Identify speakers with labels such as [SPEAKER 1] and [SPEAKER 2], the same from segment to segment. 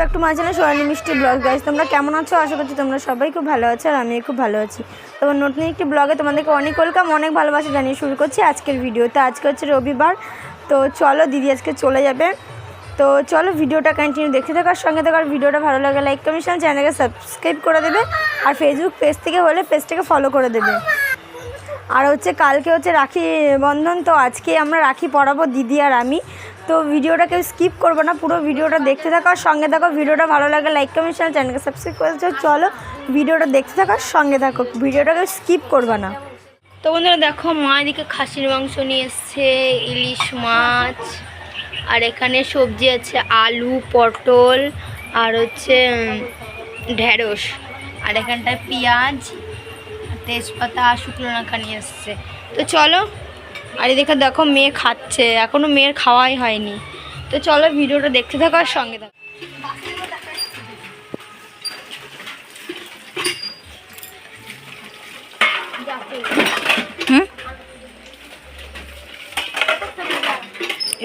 [SPEAKER 1] Back to my channel সোয়ালি মিষ্টি blog. Guys তোমরা কেমন আছো? আশা করছি তোমরা সবাই খুব ভালো আছো আর আমি খুব ভালো আছি। তোমার নতুন একটি ব্লগে তোমাদেরকে অনেক ওয়েলকাম অনেক ভালোবাসা জানিয়ে শুরু করছি আজকের ভিডিও তো আজকে হচ্ছে রবিবার। তো চলো, দিদি আজকে চলে যাবে। তো চলো ভিডিওটা কন্টিনিউ দেখতে থাকার সঙ্গে থাকার ভিডিওটা ভালো লাগে লাইক কমিশন চ্যানেলকে সাবস্ক্রাইব করে দেবে। আর ফেসবুক পেজ থেকে হলে পেজটাকে ফলো করে দেবে। আর হচ্ছে, কালকে হচ্ছে রাখি বন্ধন, তো আজকে আমরা রাখি পরাবো দিদি আর আমি। তো ভিডিওটা কেউ স্কিপ করব না, পুরো ভিডিওটা দেখতে থাকো আর সঙ্গে থাকো। ভিডিওটা ভালো লাগে লাইক কমেন্ট চ্যানেল চ্যানেলকে সাবস্ক্রাইব করে দিও। চলো ভিডিওটা দেখতে থাকো আর সঙ্গে থাকো। ভিডিওটা কেউ স্কিপ করবে না।
[SPEAKER 2] তো বন্ধুরা দেখো মা এদিকে খাসির মাংস নিয়ে এসছে, ইলিশ মাছ, আর এখানে সবজি আছে আলু, পটল, আর হচ্ছে ঢেঁড়স। আর এখানটায় পেঁয়াজ তেজপাতা শুকনো লঙ্কা নিয়ে এসছে। তো চলো আর এদিকে দেখো মেয়ে খাচ্ছে, এখনও মেয়ের খাওয়াই হয়নি। তো চলো ভিডিওটা দেখতে থাকো আর সঙ্গে থাকো।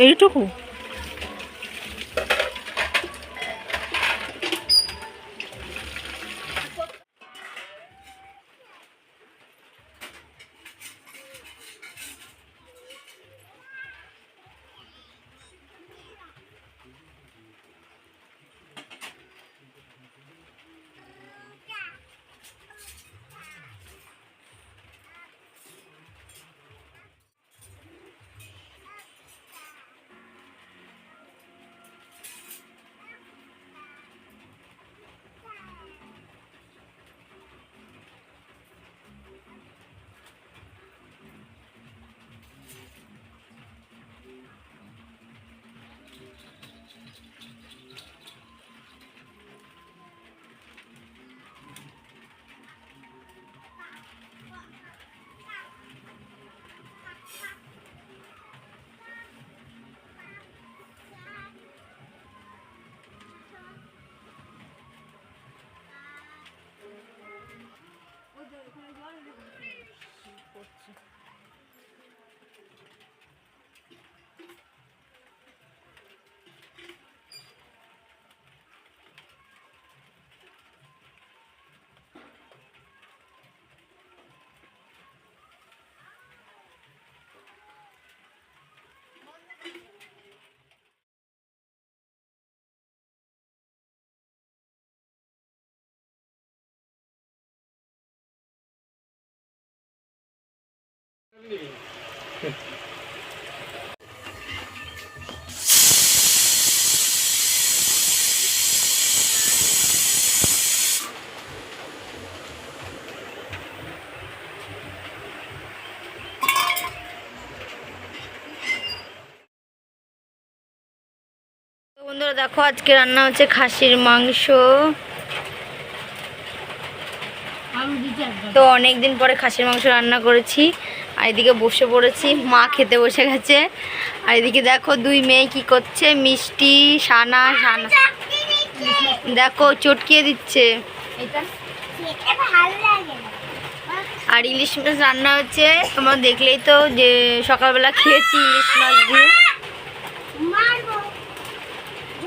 [SPEAKER 2] এইটুকু? বন্ধুরা দেখো আজকে রান্না হচ্ছে খাসির মাংস। তো অনেক দিন পরে খাসির মাংস রান্না করেছি। আর এদিকে বসে পড়েছি মা খেতে বসে গেছে। আর এদিকে দেখো দুই মেয়ে কি করছে মিষ্টি সানা সানা। দেখো চটকিয়ে দিচ্ছে। আর ইলিশ মাছ রান্না হচ্ছে তোমরা দেখলেই তো যে সকালবেলা খেয়েছি ইলিশ মাছ দিয়ে।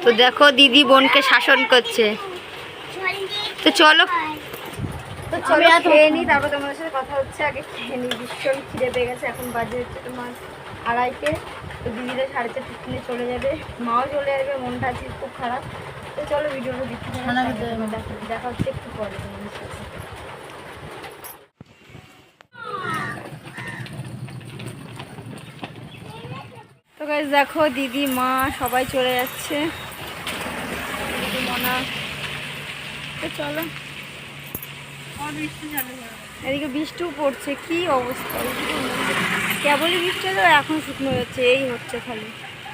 [SPEAKER 2] তো দেখো দিদি বোনকে শাসন করছে। তো চলো তো চলো খেয়ে নিই তারপর তোমাদের সাথে কথা হচ্ছে আগে খেয়ে নিই ভীষণ খিদে পেয়ে গেছে এখন বাজে হচ্ছে তোমার আড়াইটে তো দিদিরা সাড়ে চারটে কিনে চলে যাবে মাও চলে যাবে মনটা আছে খুব খারাপ তো চলো ভিডিওটা দেখতে দেখা- হচ্ছে একটু পরে তোমাদের সাথে। তো দেখো দিদি মা সবাই চলে যাচ্ছে। দিদি মনা। তো চলো। এদিকে বৃষ্টিও পড়ছে, কি অবস্থা? কেবলই বৃষ্টি হলো, এখন শুকনো হচ্ছে, এই হচ্ছে খালি।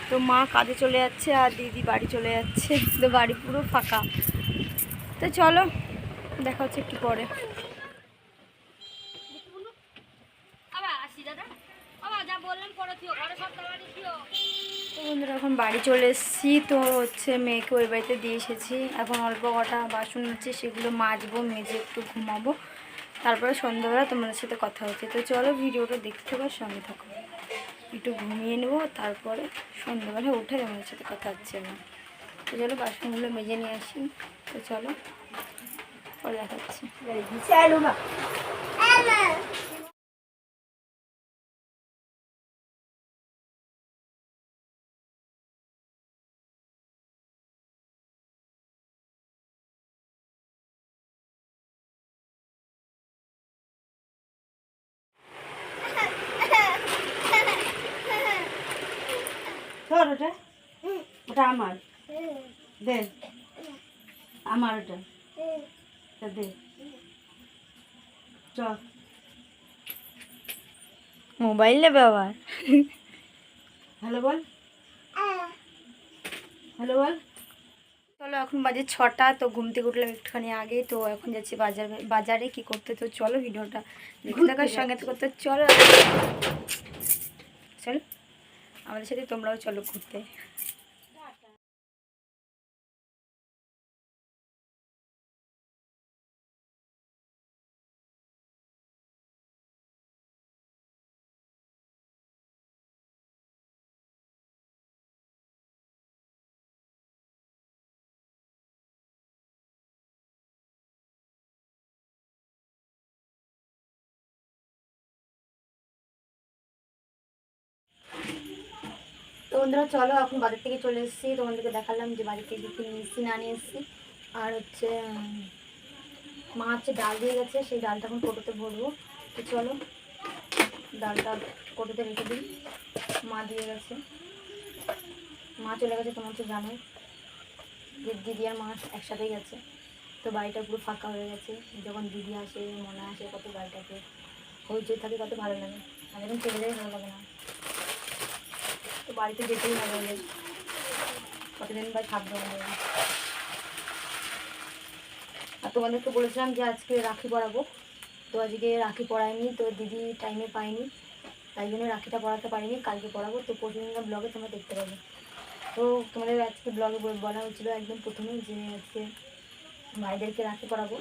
[SPEAKER 2] তো মা কাজে চলে যাচ্ছে আর দিদি বাড়ি চলে যাচ্ছে, তো বাড়ি পুরো ফাঁকা। তো চলো, দেখা হচ্ছে একটু পরে। তো বন্ধুরা এখন বাড়ি চলে এসেছি। তো হচ্ছে মেয়েকে ওই বাড়িতে দিয়ে এসেছি। এখন অল্প কটা বাসন হচ্ছে সেগুলো মাজবো মেজে একটু ঘুমাবো। তারপরে সন্ধ্যাবেলা তোমাদের সাথে কথা হচ্ছে। তো চলো ভিডিওটা দেখতে থাকো সঙ্গে থাকো। একটু ঘুমিয়ে নেব তারপরে সন্ধ্যাবেলা উঠে তোমাদের সাথে কথা হচ্ছে না। তো চলো বাসনগুলো মেজে নিয়ে আসি। তো চলো পরে দেখাচ্ছি।
[SPEAKER 3] তোর ওটা? ওটা আমার। দে। আমার ওটা। দে। চ।
[SPEAKER 2] মোবাইল নেবে আবার
[SPEAKER 3] হ্যালো বল। হ্যালো বল।
[SPEAKER 2] চলো এখন বাজে ছটা তো ঘুম থেকে উঠলাম একটুখানি আগে তো এখন যাচ্ছি বাজার বাজারে কি করতে তো চলো ভিডিওটা দেখতে থাকার সঙ্গে তো করতে চলো। চলো। আমাদের সাথে তোমরাও চলো ঘুরতে। বন্ধুরা, চলো এখন বাজার থেকে চলে এসেছি। তোমাদেরকে দেখালাম যে বাজার থেকে নিয়ে না নিয়ে এসেছি। আর হচ্ছে মা হচ্ছে ডাল দিয়ে গেছে, সেই ডালটা এখন কোটোতে ভরবো। তো চলো, ডালটা কোটোতে রেখে দিই। মা দিয়ে গেছে। মা চলে গেছে, তোমার তো জানো যে দিদি আর মা একসাথেই গেছে। তো বাড়িটা পুরো ফাঁকা হয়ে গেছে। যখন দিদি আসে, মনে আসে, কত বাড়িটাকে, হইচই থাকে, কত ভালো লাগে। আর এখন চলে যাই ভালো লাগে না। তো বাড়িতে যেতেই হবে ওদের কতদিন বা থাকবে আমাদের আর তোমাদেরকে বলেছিলাম যে আজকে রাখি পরাবো। তো আজকে রাখি পরাইনি, তো দিদি টাইমে পাইনি। তাই জন্য রাখিটা পরাতে পারিনি, কালকে পড়াবো তো প্রতিদিনের ব্লগে তোমরা দেখতে পাবে। তো তোমাদের আজকে ব্লগে বলা হয়েছিল একদম প্রথমেই যে আজকে ভাইদেরকে রাখি পড়াবো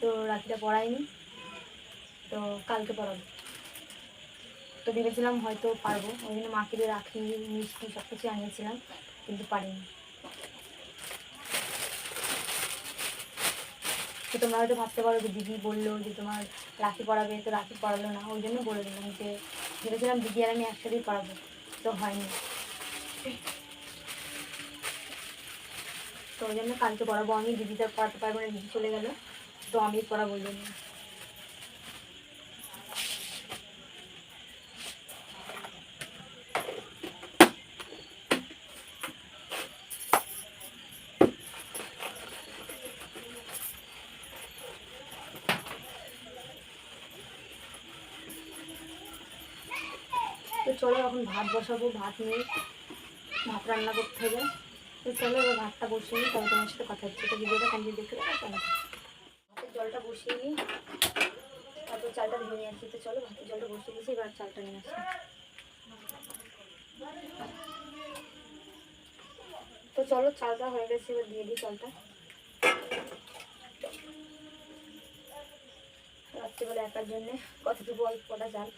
[SPEAKER 2] তো রাখিটা পরাইনি, তো কালকে পরাবো। তো ভেবেছিলাম হয়তো পারব। ওই জন্য মাকে দিয়ে রাখি, মিষ্টি সব কিছু আনিয়েছিলাম, কিন্তু পারিনি। তো তোমরা হয়তো ভাবতে পারো যে দিদি বলল যে তোমার রাখি পড়াবে তো রাখি পড়ালো না, ওই জন্য বলে দিলাম যে ভেবেছিলাম দিদি আর আমি একসাথেই পড়াবো তো হয়নি। তো ওই জন্য কালকে পড়াবো আমি, দিদিটা পড়াতে পারব না, দিদি চলে গেলো, তো আমি পড়াবো ওই জন্য। তো চলো এখন ভাত বসাবো, ভাত নিয়ে ভাত রান্না করতে হবে। তো চলো এবার ভাতটা বসিয়ে নিই তবে তোমার সাথে কথা হচ্ছে। তো ভিডিওটা কমপ্লিট দেখতে পাবো চলো ভাতের জলটা বসিয়ে নিই। তারপর চালটা ধুয়ে আসছি তো চলো ভাতের জলটা বসিয়ে দিয়েছি, এবার চালটা নিয়ে আসছি তো চলো চালটা হয়ে গেছে, এবার দিয়ে দিই চালটা। রাত্রিবেলা একার জন্যে কতটুকু অল্প কটা চাল?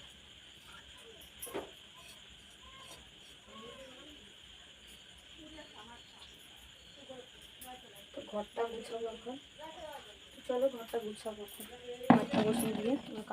[SPEAKER 2] ঘরটা গুছাবো এখন। চলো ঘরটা গুছাবো এখন। ঘরটা বসিয়ে দিয়ে আমার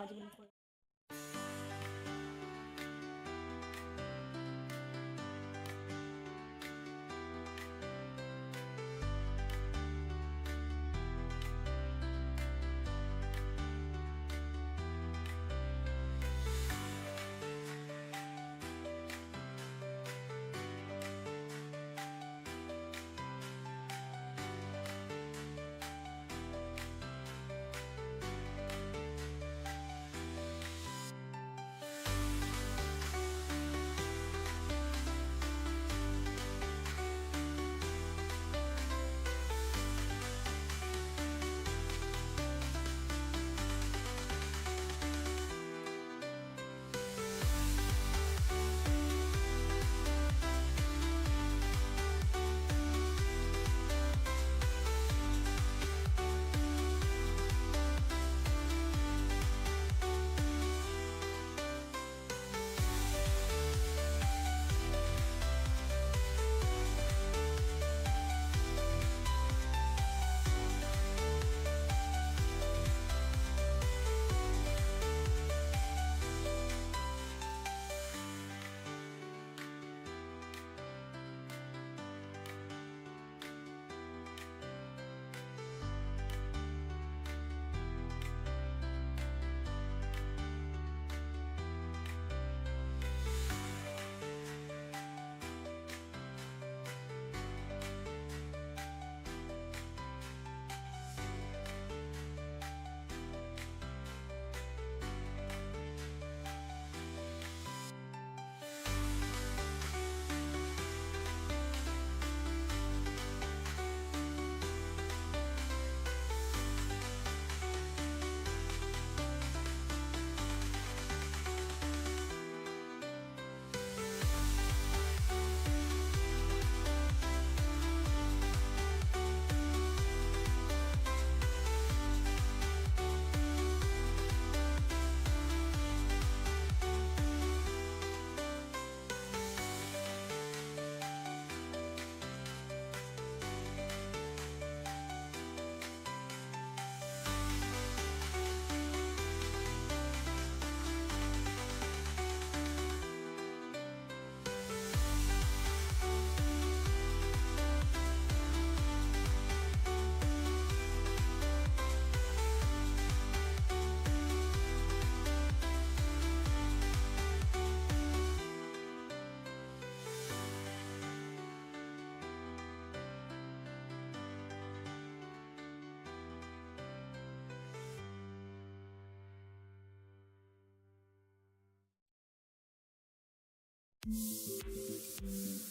[SPEAKER 2] কাজগুলো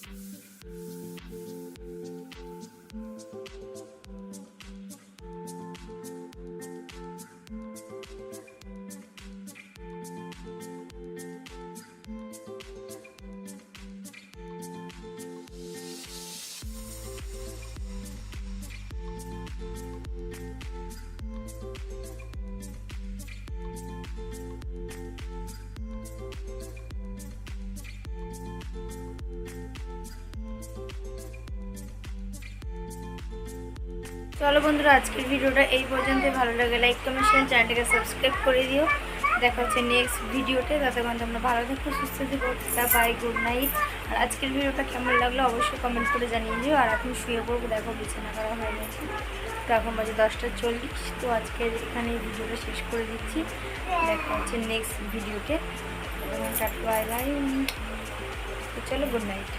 [SPEAKER 2] করব চলো বন্ধুরা, আজকের ভিডিওটা এই পর্যন্ত ভালো লাগে লাইক কমেন্ট শেয়ার চ্যানেলটাকে সাবস্ক্রাইব করে দিও। দেখা হচ্ছে নেক্সট ভিডিওতে। ততক্ষণ তোমরা ভালো থাকো, সুস্থ থেকো। বাই গুড নাইট আর আজকের ভিডিওটা কেমন লাগল অবশ্যই কমেন্ট করে জানিয়ে দিও। আর এখন শুয়ে পড়ব, দেখো বিছানা করা হয়ে গেছে। তো এখন বাজে দশটা চল্লিশ। তো আজকে এখানে ভিডিওটা শেষ করে দিচ্ছি। দেখা হচ্ছে নেক্সট ভিডিওতে। তখন টাটা বাই চলো গুড নাইট